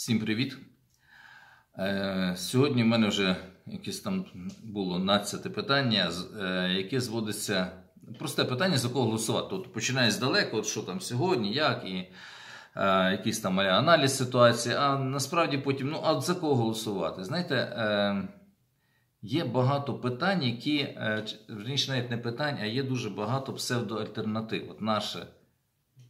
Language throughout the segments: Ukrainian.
Всім привіт! Е, Сьогодні в мене вже якесь там було 12 питання, е, яке зводиться. Просте питання, за кого голосувати. Тобто починає здалеку, от що там сьогодні, як, і е, якийсь там аналіз ситуації, а насправді потім, ну, а за кого голосувати? Знаєте, е, є багато питань, які, е, навіть не питань, а є дуже багато псевдоальтернатив. От наше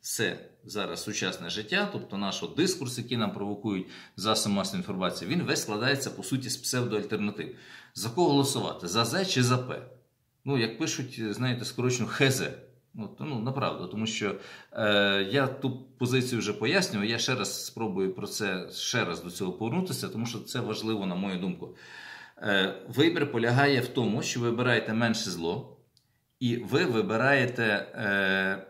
все зараз сучасне життя, тобто наш дискурс, який нам провокують засоби масової інформації, він весь складається по суті з псевдоальтернатив. За кого голосувати? За З чи за П? Ну, як пишуть, знаєте, скорочено ХЗ. От, ну, направду, тому що е, я ту позицію вже пояснював, я ще раз спробую про це ще раз до цього повернутися, тому що це важливо, на мою думку. Е, вибір полягає в тому, що ви вибираєте менше зло, і ви вибираєте е,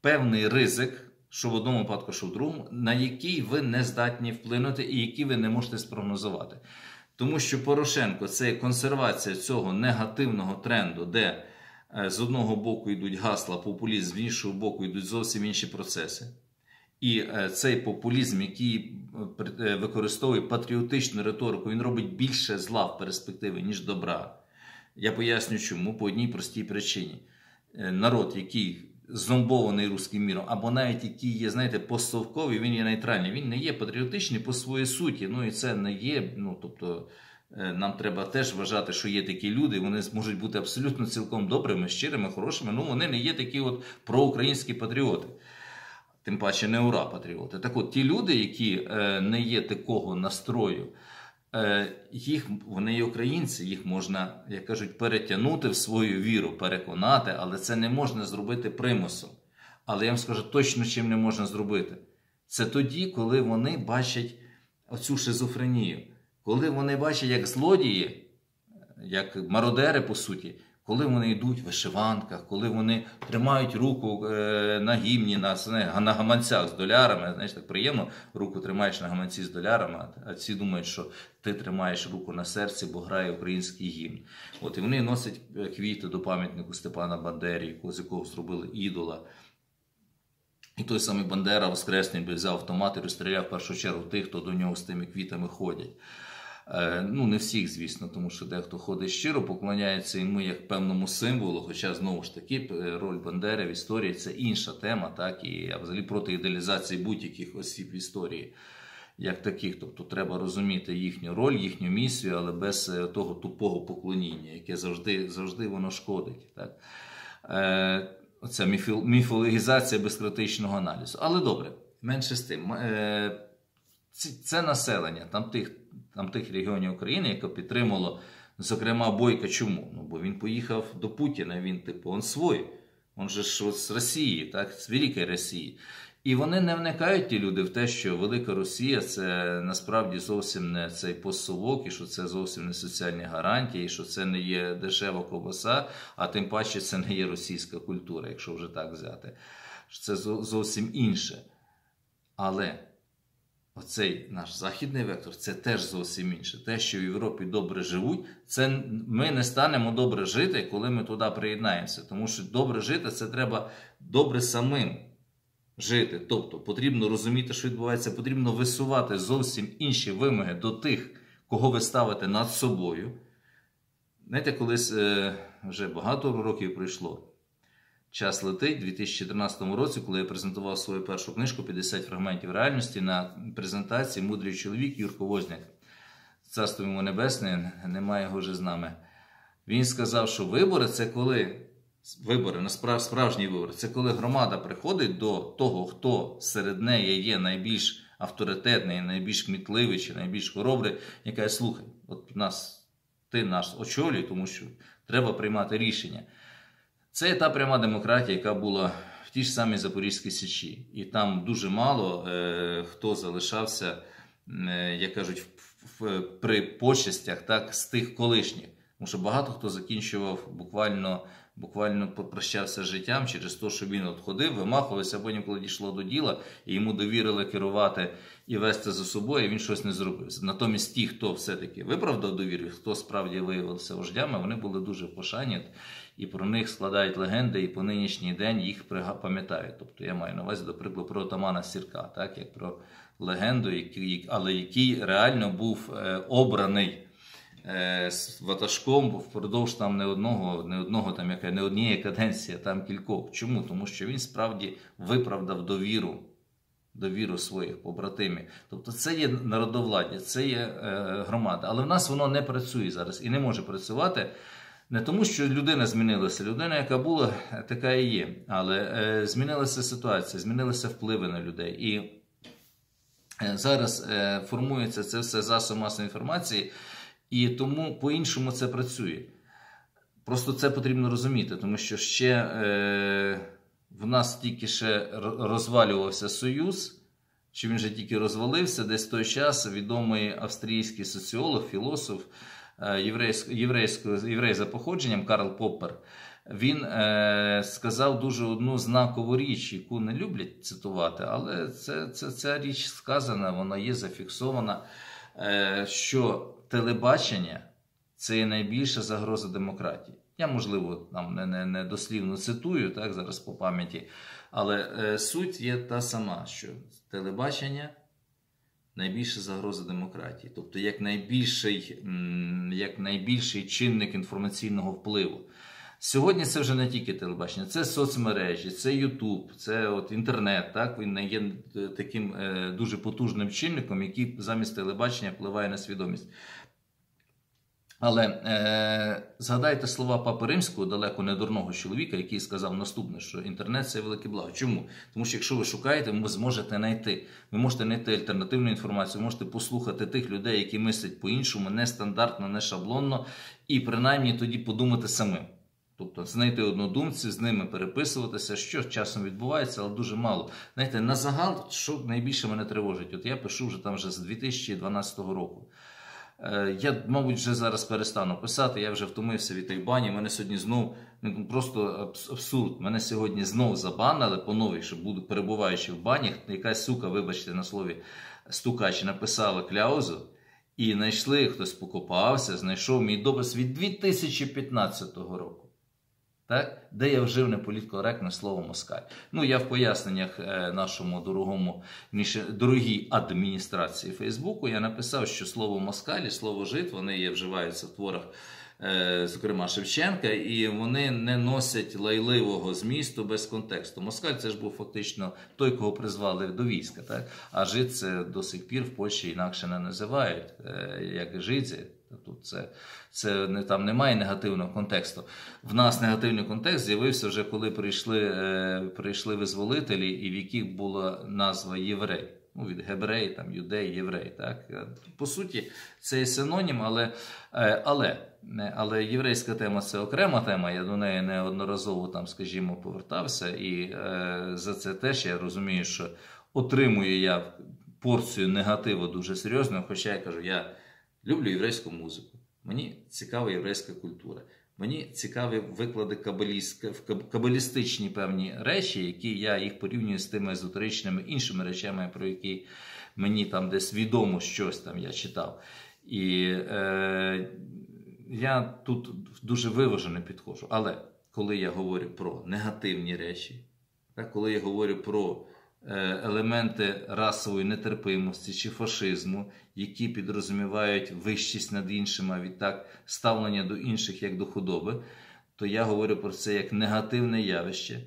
певний ризик, що в одному випадку, що в другому, на який ви не здатні вплинути і який ви не можете спрогнозувати. Тому що Порошенко це консервація цього негативного тренду, де е, з одного боку йдуть гасла, популізм, з іншого боку йдуть зовсім інші процеси. І е, цей популізм, який е, використовує патріотичну риторику, він робить більше зла в перспективі, ніж добра. Я поясню чому по одній простій причині. Народ, який зомбований руським міром, або навіть який є, знаєте, постсовковий, він є нейтральний, він не є патріотичний по своїй суті. Ну і це не є. Ну тобто е, нам треба теж вважати, що є такі люди, вони можуть бути абсолютно цілком добрими, щирими, хорошими. Ну вони не є такі от проукраїнські патріоти. Тим паче не ура патріоти. Так от ті люди, які е, не є такого настрою, їх вони є українці, їх можна, як кажуть, перетягнути в свою віру, переконати, але це не можна зробити примусом. Але я вам скажу точно, чим не можна зробити. Це тоді, коли вони бачать оцю шизофренію, коли вони бачать, як злодії, як мародери, по суті, коли вони йдуть в вишиванках, коли вони тримають руку е, на гімні, на, на гаманцях з долярами. Знаєш, так приємно, руку тримаєш на гаманці з долярами, а- всі думають, що ти тримаєш руку на серці, бо грає український гімн. От і вони носять е, квіти до пам'ятнику Степана Бандері, з якого зробили ідола. І той самий Бандера Воскресний би взяв автомат і розстріляв в першу чергу тих, хто до нього з тими квітами ходять. Е, Ну, не всіх, звісно, тому що дехто ходить щиро, поклоняється йому як певному символу. Хоча знову ж таки е, роль Бандери в історії це інша тема, так і взагалі проти ідеалізації будь-яких осіб в історії, як таких. Тобто треба розуміти їхню роль, їхню місію, але без е, того тупого поклоніння, яке завжди, завжди воно шкодить. Так? Оця міфологізація без критичного аналізу. Але добре, менше з тим. Це населення там тих, там тих регіонів України, яке підтримало, зокрема, Бойка. Чому? Ну, бо він поїхав до Путіна, він, типу, он свой. Он же ж з Росії, так, з Великої Росії. І вони не вникають ті люди в те, що Велика Росія це насправді зовсім не цей постсовок, і що це зовсім не соціальні гарантії, і що це не є дешева ковбаса, а тим паче це не є російська культура, якщо вже так взяти. Це зовсім інше. Але оцей наш західний вектор це теж зовсім інше. Те, що в Європі добре живуть, це ми не станемо добре жити, коли ми туди приєднаємося. Тому що добре жити це треба добре самим жити. Тобто потрібно розуміти, що відбувається, потрібно висувати зовсім інші вимоги до тих, кого ви ставите над собою. Знаєте, колись е, вже багато років пройшло. Час летить у 2014 році, коли я презентував свою першу книжку «50 фрагментів реальності на презентації Мудрий чоловік Юрко Возняк. Царство йому небесне, немає його вже з нами. Він сказав, що вибори це коли вибори, насправ, справжні вибори, це коли громада приходить до того, хто серед неї є найбільш авторитетний, найбільш кмітливий чи найбільш хоробрий, і каже, слухай, от нас, ти нас очолюй, тому що треба приймати рішення. Це та пряма демократія, яка була в тій ж самій Запорізькій Січі. І там дуже мало е, хто залишався, е, як кажуть, в, в, при почестях так, з тих колишніх. Тому що багато хто закінчував буквально, буквально попрощався з життям через те, що він от ходив, вимахувався, потім, коли дійшло до діла, і йому довірили керувати і вести за собою, він щось не зробив. Натомість ті, хто все-таки виправдав довіру, хто справді виявився вождями, вони були дуже пошані і про них складають легенди, і по нинішній день їх пам'ятають. Тобто я маю на увазі, до прикладу, про отамана Сірка, так як про легендою, але який реально був обраний з ватажком впродовж там не одного, не одного там яка не однієї каденції, а там кількох. Чому? Тому що він справді виправдав довіру. Довіру своїх побратимів. Тобто це є народовладдя, це є е, громада. Але в нас воно не працює зараз і не може працювати не тому, що людина змінилася. Людина, яка була, така і є. Але е, змінилася ситуація, змінилися впливи на людей. І е, зараз е, формується це все засоб масової інформації, і тому по-іншому це працює. Просто це потрібно розуміти, тому що ще в нас тільки ще розвалювався Союз, чи він вже тільки розвалився, десь в той час відомий австрійський соціолог, філософ єврей за походженням Карл Поппер. Він е, сказав дуже одну знакову річ, яку не люблять цитувати, але це, це, ця річ сказана, вона є зафіксована, е, що телебачення це є найбільша загроза демократії. Я, можливо, там не не, не дослівно цитую так, зараз по пам'яті, але е, суть є та сама, що телебачення найбільша загроза демократії, тобто як найбільший, як найбільший чинник інформаційного впливу. Сьогодні це вже не тільки телебачення, це соцмережі, це Ютуб, це от інтернет. Так він є таким е, дуже потужним чинником, який замість телебачення впливає на свідомість. Але е, згадайте слова Папи Римського, далеко не дурного чоловіка, який сказав наступне, що інтернет це велике благо. Чому? Тому що якщо ви шукаєте, ви зможете знайти. Ви можете знайти альтернативну інформацію, ви можете послухати тих людей, які мислять по-іншому, нестандартно, не шаблонно, і принаймні тоді подумати самим. Тобто знайти однодумців, з ними переписуватися, що часом відбувається, але дуже мало. Знаєте, на загал, що найбільше мене тривожить, от я пишу вже там вже з 2012 року. Е, я, мабуть, вже зараз перестану писати. Я вже втомився від тих бані. Мене сьогодні знов ну, просто абсурд. Мене сьогодні знов забанили по новій, що буду перебуваючи в бані. Якась сука, вибачте, на слові стукач, написала кляузу. І знайшли, хтось покопався, знайшов мій допис від 2015 року так? де я вжив неполіткоректне слово москаль. Ну, я в поясненнях е, нашому дорогому, дорогій адміністрації Фейсбуку я написав, що слово москаль і слово жит вони є вживаються в творах. Е, зокрема, Шевченка, і вони не носять лайливого змісту без контексту. Москаль це ж був фактично той, кого призвали до війська, так? а жит це до сих пір в Польщі інакше не називають, е, як жидзі. Тут це це не там немає негативного контексту. В нас негативний контекст з'явився вже коли прийшли е, прийшли визволителі, і в яких була назва єврей. Ну, від гебрей, там, юдей, єврей. Так? По суті, це є синонім, але е, але, але єврейська тема це окрема тема. Я до неї неодноразово там, скажімо, повертався. І е, за це теж я розумію, що отримую я порцію негативу дуже серйозно, хоча я кажу, я. Люблю єврейську музику. Мені цікава єврейська культура. Мені цікаві виклади кабалістичні певні речі, які я їх порівнюю з тими езотеричними іншими речами, про які мені там десь відомо щось там я читав. І е, я тут дуже виважено підходжу. Але коли я говорю про негативні речі, так, коли я говорю про елементи расової нетерпимості чи фашизму, які підрозумівають вищість над іншими, а відтак ставлення до інших як до худоби, то я говорю про це як негативне явище,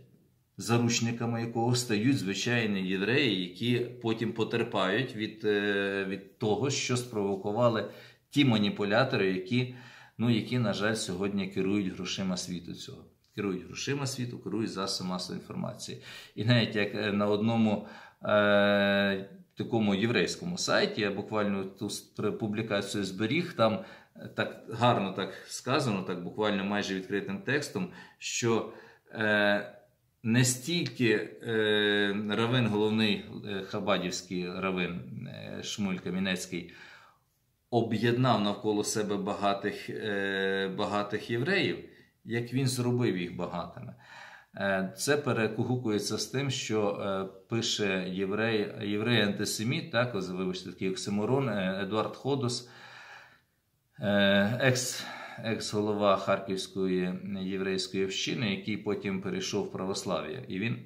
заручниками якого стають звичайні євреї, які потім потерпають від, е, від того, що спровокували ті маніпулятори, які, ну, які, на жаль, сьогодні керують грошима світу цього керують грошима світу, керують засобами масової інформації. І навіть як е, на одному е, такому єврейському сайті, я буквально ту публікацію зберіг, там е, так гарно так сказано, так буквально майже відкритим текстом, що е, не стільки е, равин, головний е, Хабадівський равин е, Шмуль Камінецький, об'єднав навколо себе багатих, е, багатих євреїв як він зробив їх багатими. Е, це перекугукується з тим, що е, пише єврей єврей антисеміт, так, вибачте, такий оксиморон е, Едуард Ходос, екс, екс-голова Харківської єврейської общини, який потім перейшов в православ'я. І він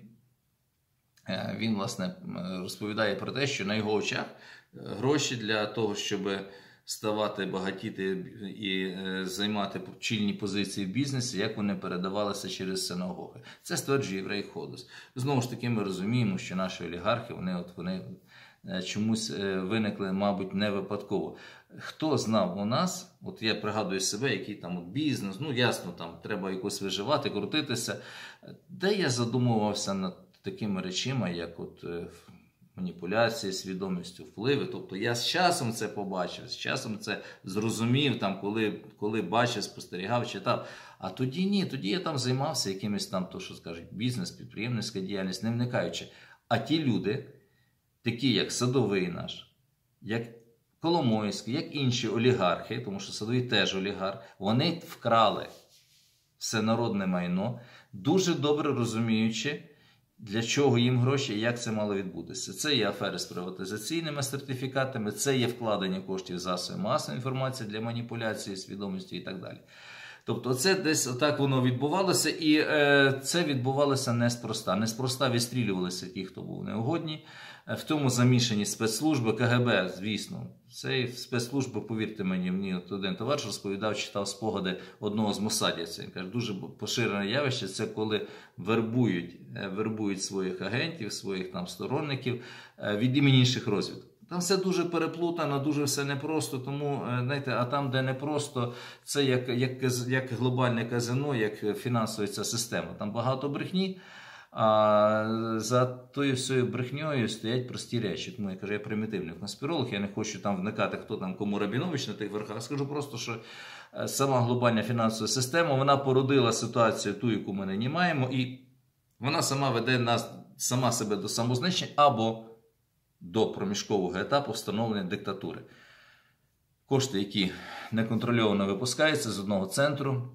він власне розповідає про те, що на його очах гроші для того, щоб ставати багатіти і займати чільні позиції в бізнесі, як вони передавалися через синагоги. Це стверджує єврей Ходос. Знову ж таки, ми розуміємо, що наші олігархи вони от вони чомусь виникли, мабуть, не випадково. Хто знав у нас, от я пригадую себе, який там от бізнес, ну ясно, там треба якось виживати, крутитися. Де я задумувався над такими речами, як от е, маніпуляції, свідомістю, впливи. Тобто я з часом це побачив, з часом це зрозумів, там, коли коли бачив, спостерігав, читав. А тоді ні, тоді я там займався якимось там, то що скажуть, бізнес, підприємницька діяльність, не вникаючи. А ті люди, такі як садовий наш, як Коломойський, як інші олігархи, тому що Садовий теж олігарх, вони вкрали все народне майно, дуже добре розуміючи, для чого їм гроші і як це мало відбутися. Це є афери з приватизаційними сертифікатами, це є вкладення коштів засоби масової інформації для маніпуляції, свідомості і так далі. Тобто, це десь отак воно відбувалося, і е, це відбувалося неспроста. Неспроста відстрілювалися ті, хто був неугодні. Е, в тому замішані спецслужби КГБ, звісно. Це спецслужби, повірте мені, мені от один товариш розповідав, читав спогади одного з мосадівців. Він каже, дуже поширене явище це коли вербують е, вербують своїх агентів, своїх там сторонників е, від імені інших розвідок. Там все дуже переплутано, дуже все непросто. Тому знаєте, а там, де непросто, це як як, як глобальне казино, як фінансова ця система. Там багато брехні. А за тою всією брехньою стоять прості речі. Тому я кажу, я примітивний конспіролог, я не хочу там вникати, хто там кому Рабінович на тих верхах. Скажу просто, що е, сама глобальна фінансова система вона породила ситуацію, ту, яку ми нині маємо, і вона сама веде нас сама себе до самознищення або до проміжкового етапу встановлення диктатури. Кошти, які неконтрольовано випускаються з одного центру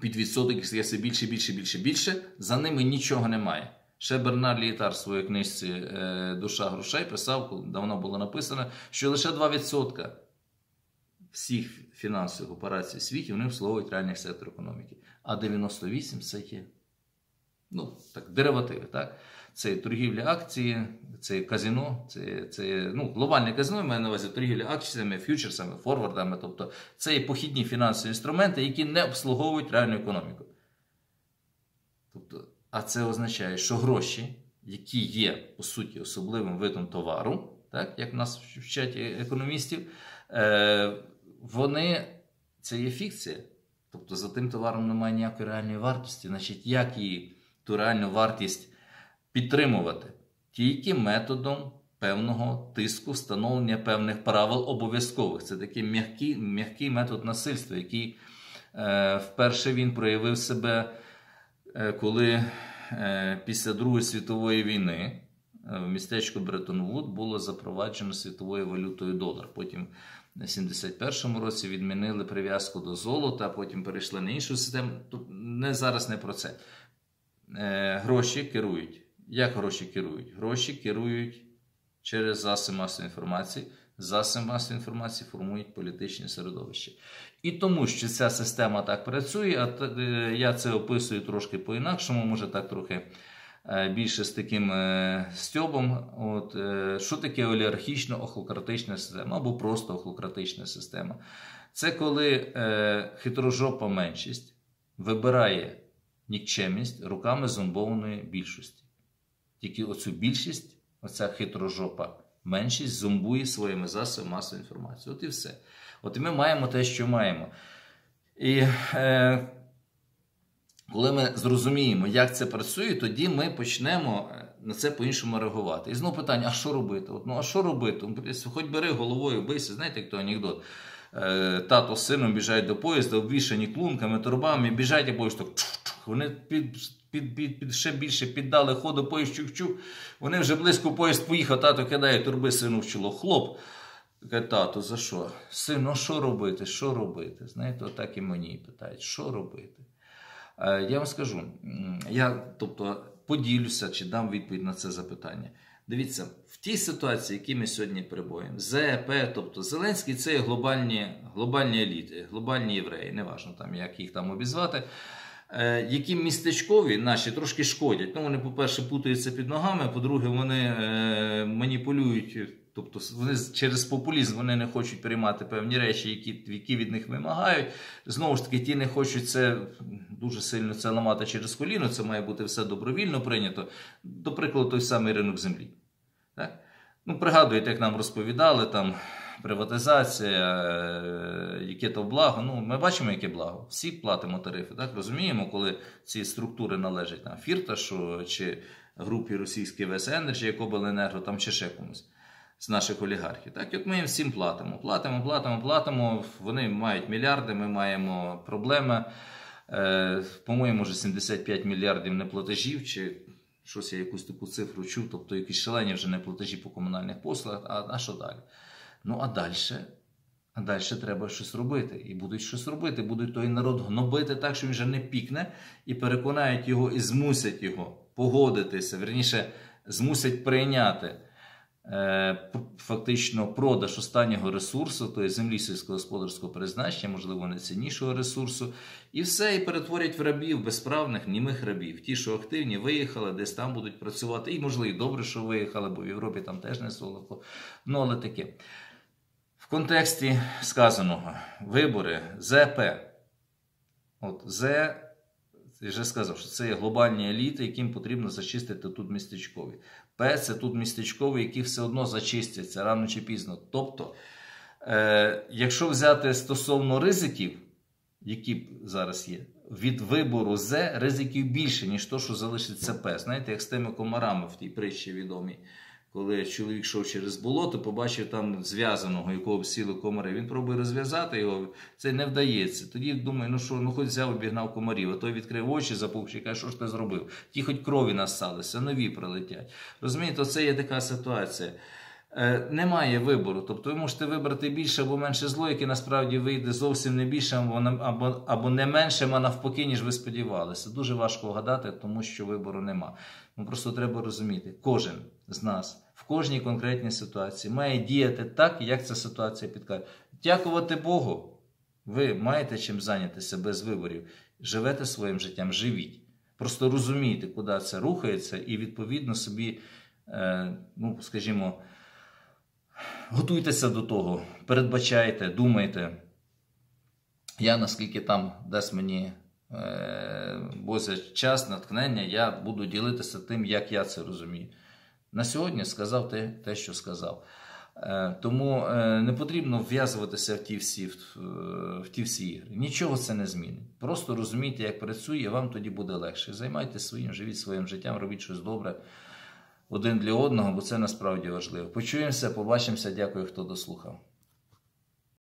під відсоток стає все більше, більше, більше, більше. За ними нічого немає. Ще Бернар Лієтар в своїй книжці е, Душа грошей писав, давно було написано, що лише 2% всіх фінансових операцій в світі вони обслуговують реальний сектор економіки. А 98% це є ну, так, деривативи. так? Це торгівля акції, це казино, це це ну, глобальне казино, маю на увазі торгівля акціями, ф'ючерсами, форвардами. Тобто це є похідні фінансові інструменти, які не обслуговують реальну економіку. Тобто, А це означає, що гроші, які є, по суті, особливим видом товару, так, як в нас вчать економістів, е, вони це є фікція. Тобто за тим товаром немає ніякої реальної вартості. Значить, як її ту реальну вартість підтримувати тільки методом певного тиску, встановлення певних правил обов'язкових. Це такий м'який м'який метод насильства, який е, вперше він проявив себе, е, коли е, після Другої світової війни е, в містечку Бретон-Вуд було запроваджено світовою валютою долар. Потім в 71-му році відмінили прив'язку до золота, потім перейшли на іншу систему. Тут не зараз не про це. Е, гроші керують як гроші керують? Гроші керують через засоби масової інформації. Засоби масової інформації формують політичне середовище. І тому, що ця система так працює, а е, я це описую трошки по-інакшому, може так трохи е, більше з таким стьобом. От, Що таке олігархічно-охлократична система або просто охлократична система? Це коли хитрожопа меншість вибирає нікчемність руками зомбованої більшості. Тільки оцю більшість, оця хитрожопа, меншість зомбує своїми засобами масової інформації. От і все. От і ми маємо те, що маємо. І е, коли ми зрозуміємо, як це працює, тоді ми почнемо е, на це по-іншому реагувати. І знову питання: а що робити? От, ну, а що робити? Хоч бери головою, бийся, знаєте, як то анекдот. Е, тато з сином біжать до поїзда, обвішані клунками, торбами, біжать, і поїзд так. Вони під під, під, під, ще більше піддали ходу поїзд чух-чух. Вони вже близько поїзд поїхав, тато кидає турби сину в чоло. Хлоп. Каже, тато, за що? Сину, ну що робити? Що робити? Знаєте, отак і мені питають, що робити? Е, я вам скажу, я тобто, поділюся чи дам відповідь на це запитання. Дивіться, в тій ситуації, які ми сьогодні перебуваємо, ЗЕП, тобто Зеленський це глобальні глобальні еліти, глобальні євреї, неважно там, як їх там обізвати. Е, які містечкові наші трошки шкодять. Ну, вони, по-перше, путаються під ногами, по-друге, вони е, маніпулюють. Тобто вони через популізм вони не хочуть приймати певні речі, які які від них вимагають. Знову ж таки, ті не хочуть це дуже сильно це ламати через коліно. Це має бути все добровільно прийнято. До прикладу, той самий ринок землі. Так? Ну, Пригадуєте, як нам розповідали там приватизація, е, яке то благо. Ну, Ми бачимо, яке благо. Всі платимо тарифи. Так? Розуміємо, коли ці структури належать там, Фірташу чи групі російської ВС Енерджі, як обленерго, там чи ще комусь з наших олігархів. Так, от ми їм всім платимо. Платимо, платимо, платимо. Вони мають мільярди, ми маємо проблеми. Е, По-моєму, вже 75 мільярдів неплатежів, чи щось я якусь таку цифру чув, тобто якісь шалені вже неплатежі по комунальних послугах. А, а що далі? Ну, а далі. А далі треба щось робити. І будуть щось робити. Будуть той народ гнобити так, що він вже не пікне, і переконають його і змусять його погодитися, верніше, змусять прийняти. Е, фактично продаж останнього ресурсу, тобто землі сільськогосподарського призначення, можливо, найціннішого ресурсу, і все, і перетворять в рабів, безправних, німих рабів. Ті, що активні, виїхали, десь там будуть працювати. І, можливо, і добре, що виїхали, бо в Європі там теж не солодко. Ну, але таке. Контексті сказаного вибори ЗП. От З я вже сказав, що це є глобальні еліти, яким потрібно зачистити тут містечкові. П це тут містечкові, які все одно зачистяться рано чи пізно. Тобто, е, якщо взяти стосовно ризиків, які зараз є, від вибору З ризиків більше, ніж то, що залишиться П. Знаєте, як з тими комарами в тій притчі відомій коли чоловік йшов через болото, побачив там зв'язаного, якого всіли комари. Він пробує розв'язати його, це не вдається. Тоді думає, ну що, ну хоч взяв обігнав комарів, а той відкрив очі, запухши каже, що ж ти зробив? Ті хоч крові насалися, нові прилетять. Розумієте, це є така ситуація. Е, Немає вибору, тобто ви можете вибрати більше або менше зло, яке насправді вийде зовсім не більше, або або, не менше, а навпаки, ніж ви сподівалися. Дуже важко вгадати, тому що вибору нема. Ну Просто треба розуміти, кожен з нас в кожній конкретній ситуації має діяти так, як ця ситуація підкаже. Дякувати Богу, ви маєте чим зайнятися без виборів. Живете своїм життям, живіть. Просто розумійте, куди це рухається, і відповідно собі, е, ну, скажімо, готуйтеся до того, передбачайте, думайте. Я наскільки там дасть мені Е, Боже час, натхнення, я буду ділитися тим, як я це розумію. На сьогодні сказав те, те що сказав. Е, тому е, не потрібно вв'язуватися в ті всі в ті всі ігри. Нічого це не змінить. Просто розумійте, як працює, вам тоді буде легше. Займайтеся своїм, живіть своїм життям, робіть щось добре один для одного, бо це насправді важливо. Почуємося, побачимося. Дякую, хто дослухав.